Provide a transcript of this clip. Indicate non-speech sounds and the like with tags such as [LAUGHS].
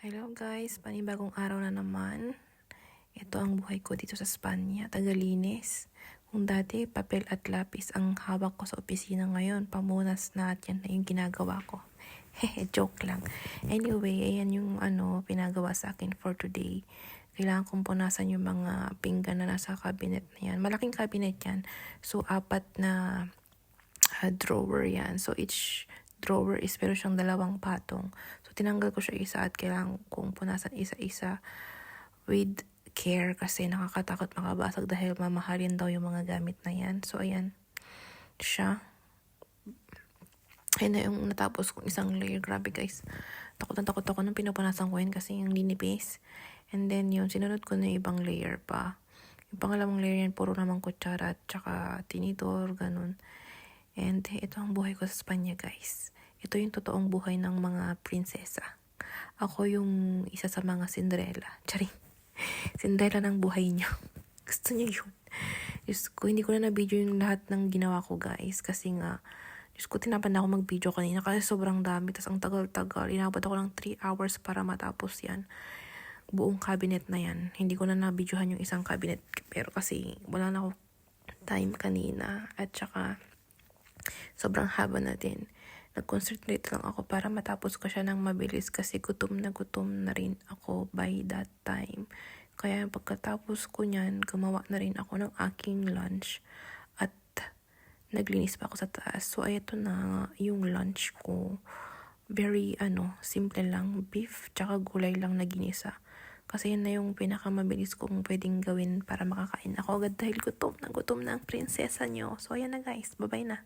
Hello guys, panibagong araw na naman. Ito ang buhay ko dito sa Spanya, tagalinis. Kung dati papel at lapis ang hawak ko sa opisina ngayon, pamunas na at yan na yung ginagawa ko. [LAUGHS] Hehe, joke lang. Anyway, ayan yung ano, pinagawa sa akin for today. Kailangan kong punasan yung mga pinggan na nasa cabinet na yan. Malaking cabinet yan. So, apat na uh, drawer yan. So, each drawer is pero siyang dalawang patong. So, tinanggal ko siya isa at kailangan kong punasan isa-isa with care kasi nakakatakot makabasag dahil mamahalin daw yung mga gamit na yan. So, ayan siya. Ayun na yung natapos kong isang layer. Grabe guys. Takot na takot ako nung pinupunasan ko yun kasi yung linipis. And then yun, sinunod ko na ibang layer pa. Yung pangalawang layer yan, puro naman kutsara at saka tinidor, ganun. And ito ang buhay ko sa Espanya, guys. Ito yung totoong buhay ng mga prinsesa. Ako yung isa sa mga Cinderella. [LAUGHS] Charing. Cinderella ng buhay niyo. [LAUGHS] Gusto niyo yun. Diyos ko, hindi ko na na-video yung lahat ng ginawa ko, guys. Kasi nga, Diyos ko, tinapan na ako mag-video kanina kasi sobrang dami. Tapos ang tagal-tagal. Inabot ako ng 3 hours para matapos yan. Buong cabinet na yan. Hindi ko na na-videohan yung isang cabinet. Pero kasi wala na ako time kanina. At saka, sobrang haba na din. Nag-concentrate lang ako para matapos ko siya ng mabilis kasi gutom na gutom na rin ako by that time. Kaya pagkatapos ko niyan, gumawa na rin ako ng aking lunch at naglinis pa ako sa taas. So, ayito na yung lunch ko. Very, ano, simple lang. Beef, tsaka gulay lang na ginisa. Kasi yun na yung pinakamabilis kong pwedeng gawin para makakain ako agad dahil gutom na gutom na ang prinsesa nyo. So, ayan na guys. Bye-bye na.